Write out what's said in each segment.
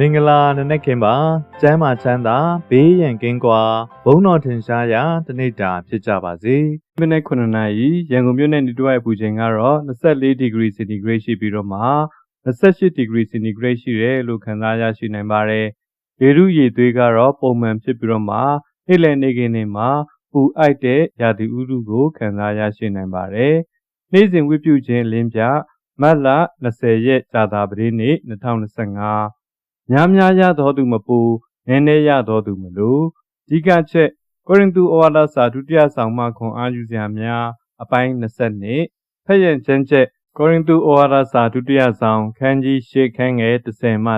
မင်္ဂလာနနက်ခင်းပါကျမ်းမာချမ်းသာဘေးရန်ကင်းကွာဘုံတော်ထင်ရှားရာတနေ့တာဖြစ်ကြပါစေမိနစ်9နာရီရန်ကုန်မြို့နယ်နေတွက်ပူချိန်ကတော့24 degree centigrade ရှိပြီးတော့မှ28 degree centigrade ရှိတယ်လို့ခန့်မှန်းရရှိနိုင်ပါတယ်ရေရုရေသွေးကတော့ပုံမှန်ဖြစ်ပြီးတော့မှနေ့လည်နေ့ခင်းတွေမှာပူအိုက်တဲ့ရာသီဥတုကိုခံစားရရှိနိုင်ပါတယ်နေ့စဉ်ဝိပုခြင်းလင်းပြမတ်လ20ရက်ကြာသပတေးနေ့2025 များများရသောသူမပူနည်းနည်းရသောသူမလိုဒီကချက်ကိုရင်သူဩဝါဒစာဒုတိယဆောင်မှခွန်အားယူစရာများအပိုင်း20ဖက်ရန်ချမ်းချက်ကိုရင်သူဩဝါဒစာဒုတိယဆောင်ခန်းကြီးရှေခန်းငယ်30မှ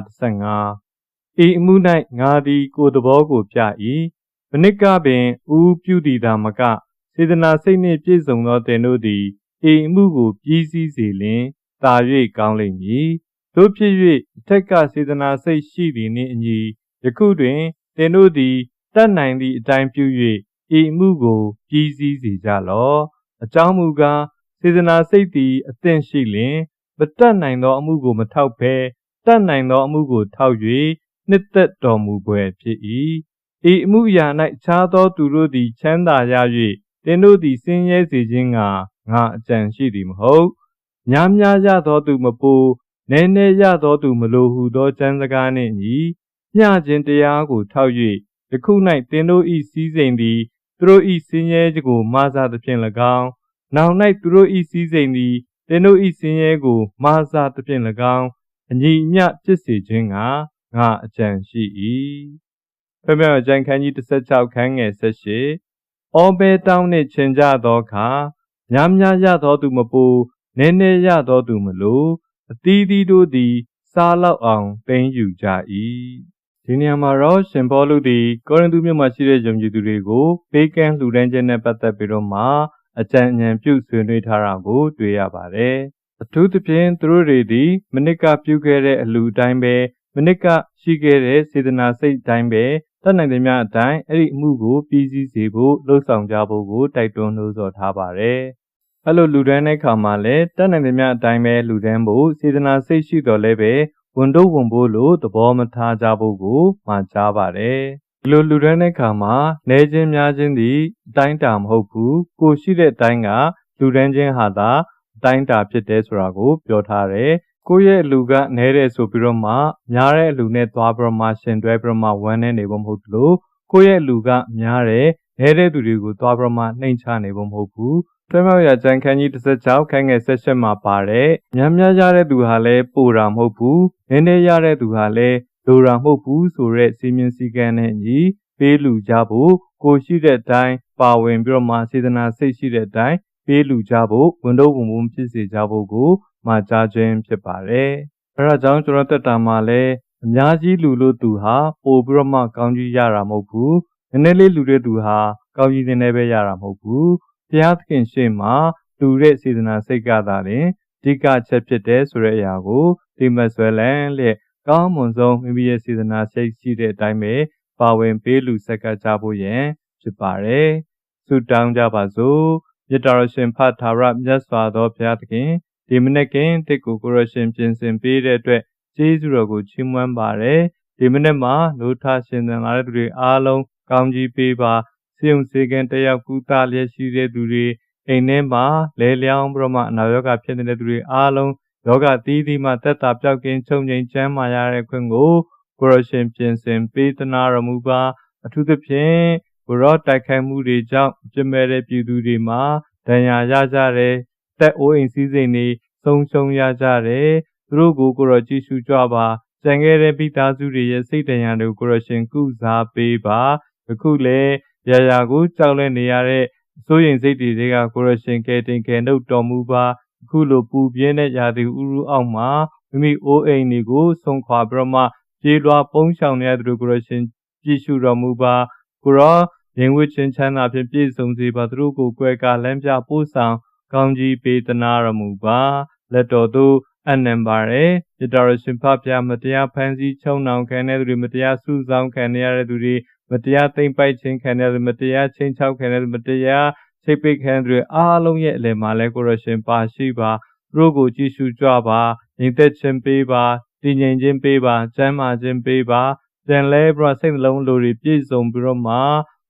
35ဤအမှု၌ငါသည်ကိုယ်သဘောကိုပြ၏မနစ်ကပင်ဥပြုသည်သာမကစေတနာစိတ်နှင့်ပြည့်စုံသောတင်တို့သည်ဤအမှုကိုပြီးစည်းစေလျင်တာ၍ကောင်းလိမ့်မည် တို့ဖြစ်၍အထက်ကစေတနာစိတ်ရှိသည်နှင့်အညီယခုတွင်တင်တို့သည်တတ်နိုင်သည့်အတိုင်းပြု၍ဤအမှုကိုပြီးစည်းစေကြလော့အကြောင်းမူကားစေတနာစိတ်သည်အသင့်ရှိလျင်မတတ်နိုင်သောအမှုကိုမထောက်ဘဲတတ်နိုင်သောအမှုကိုထောက်၍နှစ်သက်တော်မူပွဲဖြစ်၏ဤအမှုအရာ၌ခြားသောသူတို့သည်ချမ်းသာရ၍တင်တို့သည်ဆင်းရဲစေခြင်းကငါအကြံရှိသည်မဟုတ်များများရသောသူမပူ နည်းနည်းရသောသူမလိုဟုသောကျမ်းစကားနှင့်ညီမျှခြင်းတရားကိုထောက်၍ယခု၌တင်တို့ဤစည်းစိမ်သည်သူတို့ဤဆင်းရဲခြင်းကိုမာစာသဖြင့်၎င်းနောင်၌သူတို့ဤစည်းစိမ်သည်တင်တို့ဤဆင်းရဲကိုမာစာသဖြင့်၎င်းအညီအမျှဖြစ်စေခြင်းကငါအကြံရှိ၏ဖျက်မြောက်ကျမ်းခန်းကြီး16ခန်းငယ်18အောဘဲတောင်းနှင့်ချင်ကြသောအခါများများရသောသူမပူနည်းနည်းရသောသူမလို အသီးသီးတို့သည် စားလောက်အောင်သိမ်းယူကြ၏ဒီနေရာမှာတော့ရှင်ဘောလူသည်ကောရိန္သုမြို့မှာရှိတဲ့ယုံကြည်သူတွေကိုပေးကမ်းလှူဒန်းခြင်းနဲ့ပတ်သက်ပြီးတော့မှအကြံဉာဏ်ပြုဆွေးနွေးထားတာကို တွေ့ရပါတယ်အထူးသဖြင့်သူတို့တွေသည်မနစ်ကပြုခဲ့တဲ့အလူအတိုင်းပဲမနစ်ကရှိခဲ့တဲ့စေတနာစိတ်တိုင်းပဲတတ်နိုင်တဲ့များအတိုင်းအဲ့ဒီအမှုကို ပြီးစည်းစေဖို့လှုံ့ဆော်ကြဖို့ကိုတိုက်တွန်းလို့ဆိုထားပါတယ် အဲ့လိုလူဒန်းတဲ့ခါမှာလည်းတတ်နိုင်တဲ့များအတိုင်းပဲလူဒန်းဖို့စေတနာစိတ်ရှိတော်လဲပဲဝန်တော့ဝန်ဖို့လို့သဘောမထားကြဖို့ကိုမှာကြားပါတယ်ဒီလိုလူဒန်းတဲ့ခါမှာနေခြင်းများခြင်းသည်အတိုင်းတာမဟုတ်ဘူးကိုရှိတဲ့အတိုင်းကလူဒန်းခြင်းဟာသာအတိုင်းတာဖြစ်တယ်ဆိုတာကိုပြောထားတယ်ကိုယ့်ရဲ့အလူကနဲတယ်ဆိုပြီးတော့မှများတဲ့အလူနဲ့သွားပြီးတော့မှရှင်တွဲပြီးတော့မှဝမ်းနေနေဖို့မဟုတ်ဘူးကိုယ့်ရဲ့အလူကများတယ်နဲတဲ့သူတွေကိုသွားပြီးတော့မှနှိမ်ချနေဖို့မဟုတ်ဘူး ထွဲမြောက်ရကျန်ခန်းကြီး16ခန်းငယ်16မှာပါတယ်များများရတဲ့သူဟာလည်းပိုတာမဟုတ်ဘူးနည်းနည်းရတဲ့သူဟာလည်းလိုတာမဟုတ်ဘူးဆိုတဲ့စီမင်းစည်းကမ်းနဲ့ညီပေးလူကြဖို့ကိုရှိတဲ့အတိုင်းပါဝင်ပြီးတော့မှစေတနာစိတ်ရှိတဲ့အတိုင်းပေးလူကြဖို့ဝန်တော့ဝန်ဝန်ဖြစ်စေကြဖို့ကိုမှာကြားခြင်းဖြစ်ပါတယ်အဲဒါကြောင့်ကျွန်တော်တက်တာမှာလည်းအများကြီးလူလို့သူဟာပို့ပြီးတော့မှကောင်းကြီးရတာမဟုတ်ဘူးနည်းနည်းလေးလူတဲ့သူဟာကောင်းကြီးနည်းနည်းပဲရတာမဟုတ်ဘူး ဘုရားသခင်ရှေ့မှာလူတဲ့စေတနာစိတ်ကသာလျှင်အဓိကချက်ဖြစ်တဲ့ဆိုတဲ့အရာကိုဒီမဆွဲလန်းလျက်ကောင်းမွန်ဆုံးမိမိရဲ့စေတနာစိတ်ရှိတဲ့အတိုင်းပဲပါဝင်ပေးလူဆက်ကကြဖို့ရန်ဖြစ်ပါတယ်ဆုတောင်းကြပါစို့မြတ်တော်ရှင်ဖတ်ထာဝရမြတ်စွာသောဘုရားသခင်ဒီမနေ့ကင်းတစ်ကိုကိုရရှင်ပြင်ဆင်ပေးတဲ့အတွက်ကျေးဇူးတော်ကိုချီးမွမ်းပါတယ်ဒီမနေ့မှာလို့ထရှင်သန်လာတဲ့သူတွေအားလုံးကောင်းကြီးပေးပါ စေုံစေကံတယောက်ကူတာလျက်ရှိတဲ့သူတွေအိမ်ထဲမှာလဲလျောင်းပြီးတော့မှအနာရောဂါဖြစ်နေတဲ့သူတွေအားလုံးယောဂသီးသီးမှတက်တာပြောက်ကင်းချုပ်ငြိမ်ချမ်းမာရတဲ့ခွင့်ကိုကိုရရှင်ပြင်ဆင်ပေးသနာတော်မူပါအထူးသဖြင့်ကိုရောတိုက်ခိုက်မှုတွေကြောင့်ပြမဲ့တဲ့ပြည်သူတွေမှာဒဏ်ရာရကြတဲ့တက်အိုးအိမ်စည်းစိမ်တွေဆုံးရှုံးရကြတယ်သူတို့ကိုကိုရောကြည့်ရှုကြပါကြံခဲ့တဲ့ပြီးသားစုတွေရဲ့စိတ်တရာတွေကိုကိုရရှင်ကုစားပေးပါအခုလေ ရာရာကိုကြောက်လဲနေရတဲ့စိုးရင်စိတ်တွေကကိုရရှင်ကဲတင်ကဲနှုတ်တော်မူပါအခုလိုပူပြင်းတဲ့ရာသီဥတုအောက်မှာမိမိအိုးအိမ်တွေကိုဆုံးခွာပြီးတော့မှပြေးလွှာပုံးဆောင်နေတဲ့သူကိုရရှင်ကြည့်ရှုတော်မူပါကိုရောရင်ဝှချင်းချမ်းသာဖြင့်ပြည့်စုံစေပါသူတို့ကိုကွယ်ကာလမ်းပြပို့ဆောင်ကောင်းကြီးပေးသနာတော်မူပါလက်တော်သို့အနံပါရယ်ပြတော်ရှင်ဖဖျားမတရားဖန်ဆီးချုံနှောင်ခံတဲ့သူတွေမတရားစုဆောင်ခံရတဲ့သူတွေ မတရားသိမ့်ပိုက်ခြင်းခံတဲ့သူမတရားချင်းချောက်ခံတဲ့သူမတရားချိတ်ပိတ်ခံတဲ့သူတွေအားလုံးရဲ့အလယ်မှာလဲကိုရရှင်ပါရှိပါသူတို့ကိုကြည့်ရှုကြပါညီသက်ခြင်းပေးပါတည်ငြိမ်ခြင်းပေးပါကျမ်းမာခြင်းပေးပါပြန်လဲပြီးတော့စိတ်နှလုံးလိုတွေပြည့်စုံပြီးတော့မှ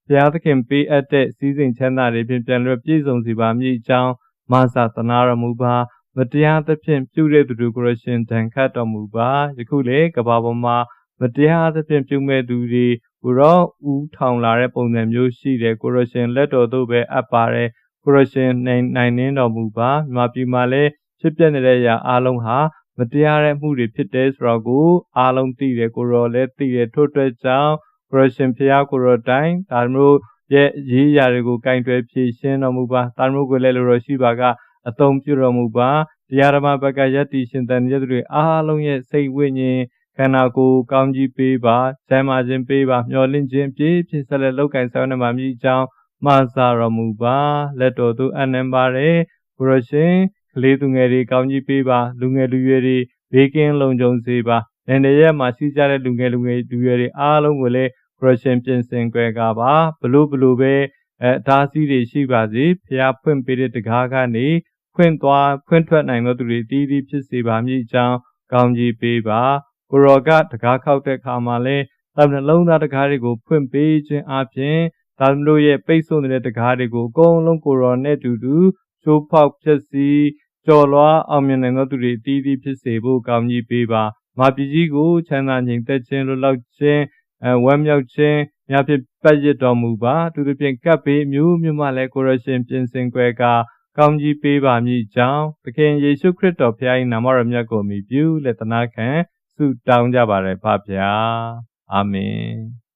ဘုရားသခင်ပေးအပ်တဲ့စည်းစိမ်ချမ်းသာတွေဖြင့်ပြန်လဲပြည့်စုံစေပါမည်အကြောင်းမဆာသနာတော်မူပါမတရားသဖြင့်ပြုတဲ့သူတို့ကိုရရှင်ဒဏ်ခတ်တော်မူပါယခုလေကဘာပေါ်မှာမတရားသဖြင့်ပြုမဲ့သူတွေ ကိုတော့ဥထောင်လာတဲ့ပုံစံမျိုးရှိတယ်ကိုရရှင်လက်တော်သို့ပဲအပ်ပါတယ်ကိုရရှင်နိုင်နိုင်နှင်းတော်မူပါမြမပြည်မှာလည်းဖြစ်ပျက်နေတဲ့အရာအလုံးဟာမတရားတဲ့မှုတွေဖြစ်တယ်ဆိုတော့ကိုအားလုံးသိတယ်ကိုရောလည်းသိတယ်ထို့အတွက်ကြောင့်ကိုရရှင်ဖျားကိုရောတိုင်းဒါမျိုးရဲ့ရေးရာတွေကိုကင်တွယ်ဖြည့်ရှင်းတော်မူပါဒါမျိုးကိုလည်းလိုတော်ရှိပါကအသုံးပြုတော်မူပါတရားဓမ္မဘက်ကယက်တီရှင်တန်တဲ့သူတွေအားလုံးရဲ့စိတ်ဝိညာဉ် ခန္ဓာကိုယ်ကောင်းကြီးပေးပါဆမ်းမာခြင်းပေးပါမျှော်လင့်ခြင်းပြည့်ဖြစ်ဆက်လက်လောက်ကန်ဆောင်နေမှာမြည်ကြောင်းမှာစာတော်မူပါလက်တော်သို့အနံပါတယ်ဘုရားရှင်ကလေးသူငယ်တွေကောင်းကြီးပေးပါလူငယ်လူရွယ်တွေဘေးကင်းလုံခြုံစေပါနေနေရက်မှာရှိကြတဲ့လူငယ်လူငယ်လူရွယ်တွေအားလုံးကိုလည်းဘုရားရှင်ပြင်ဆင်ကြွယ်ကားပါဘလို့ဘလို့ပဲအဲအသားစီးတွေရှိပါစေဖျားဖွင့်ပေးတဲ့တကားကနေဖွင့်သွားဖွင့်ထွက်နိုင်သောသူတွေတည်တည်ဖြစ်စေပါမည်ကြောင်းကောင်းကြီးပေးပါ ကိုရောကတကားခောက်တဲ့အခါမှာလဲတမနှလုံးသားတကားတွေကိုဖွင့်ပေးခြင်းအပြင်ဒါမလို့ရဲ့ပိတ်ဆို့နေတဲ့တကားတွေကိုအကုန်လုံးကိုရောနဲ့တူတူချိုးဖောက်ဖြစ်စီကြော်လွားအောင်မြင်နိုင်သောသူတွေတည်တည်ဖြစ်စေဖို့ကောင်းကြီးပေးပါမာပြည်ကြီးကိုချမ်းသာငြိမ်သက်ခြင်းလွတ်လောက်ခြင်းအဲဝမ်းမြောက်ခြင်းများဖြစ်ပတ်ရစ်တော်မူပါသူတို့ဖြင့်ကပ်ပေးမျိုးမျိုးမှလည်းကိုရရှင်ပြင်ဆင်ကြွယ်ကာကောင်းကြီးပေးပါမည်ကြောင်းသခင်ယေရှုခရစ်တော်ဖခင်၏နာမတော်မြတ်ကိုမြည်ပြုလက်သနာခံ ဆုတောင်းကြပါရယ်ဖပါဗျာအာမင်